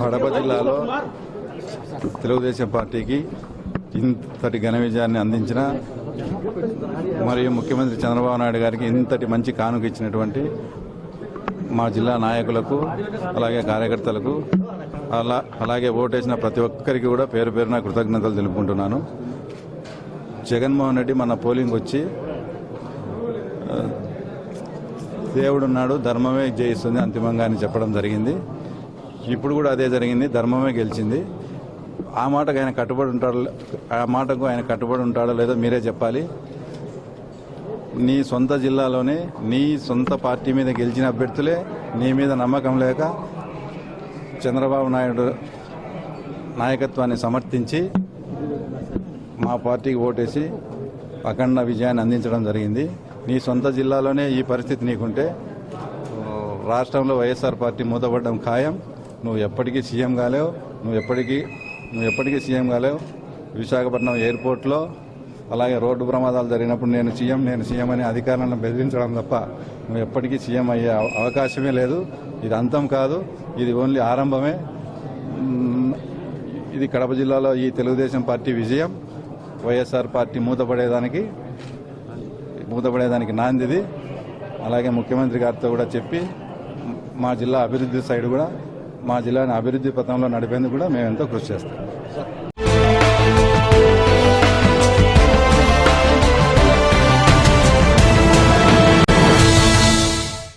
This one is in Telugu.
కడప జిల్లాలో తెలుగుదేశం పార్టీకి ఇంతటి ఘన విజయాన్ని అందించిన మరియు ముఖ్యమంత్రి చంద్రబాబు నాయుడు గారికి ఇంతటి మంచి కానుక ఇచ్చినటువంటి మా జిల్లా నాయకులకు అలాగే కార్యకర్తలకు అలా అలాగే ఓటేసిన ప్రతి ఒక్కరికి కూడా పేరు పేరున కృతజ్ఞతలు తెలుపుకుంటున్నాను. జగన్మోహన్ రెడ్డి మన పోలింగ్ వచ్చి దేవుడున్నాడు ధర్మమే జయిస్తుంది అంతిమంగా అని చెప్పడం జరిగింది. ఇప్పుడు కూడా అదే జరిగింది. ధర్మమే గెలిచింది. ఆ మాటకు ఆయన కట్టుబడి ఉంటాడు ఆ మాటకు ఆయన కట్టుబడి ఉంటాడో లేదో మీరే చెప్పాలి. నీ సొంత జిల్లాలోనే నీ సొంత పార్టీ మీద గెలిచిన అభ్యర్థులే నీ మీద నమ్మకం లేక చంద్రబాబు నాయుడు నాయకత్వాన్ని సమర్థించి మా పార్టీకి ఓటేసి అఖండ విజయాన్ని అందించడం జరిగింది. నీ సొంత జిల్లాలోనే ఈ పరిస్థితి నీకుంటే రాష్ట్రంలో వైఎస్ఆర్ పార్టీ మూతపడడం ఖాయం. నువ్వు ఎప్పటికీ సీఎం కాలేవు. నువ్వు ఎప్పటికీ నువ్వు ఎప్పటికీ సీఎం కాలేవు. విశాఖపట్నం ఎయిర్పోర్ట్లో అలాగే రోడ్డు ప్రమాదాలు జరిగినప్పుడు నేను సీఎం నేను సీఎం అని అధికారాన్ని బెదిరించడం తప్ప నువ్వు ఎప్పటికీ సీఎం అయ్యే అవకాశమే లేదు. ఇది అంతం కాదు. ఇది ఓన్లీ ఆరంభమే. ఇది కడప జిల్లాలో ఈ తెలుగుదేశం పార్టీ విజయం. వైఎస్ఆర్ పార్టీ మూతపడేదానికి మూతపడేదానికి నాందిది అలాగే ముఖ్యమంత్రి గారితో కూడా చెప్పి మా జిల్లా అభివృద్ధి సైడ్ కూడా మా జిల్లాని అభివృద్ధి పథంలో నడిపేందుకు కూడా మేము ఎంతో కృషి చేస్తాం.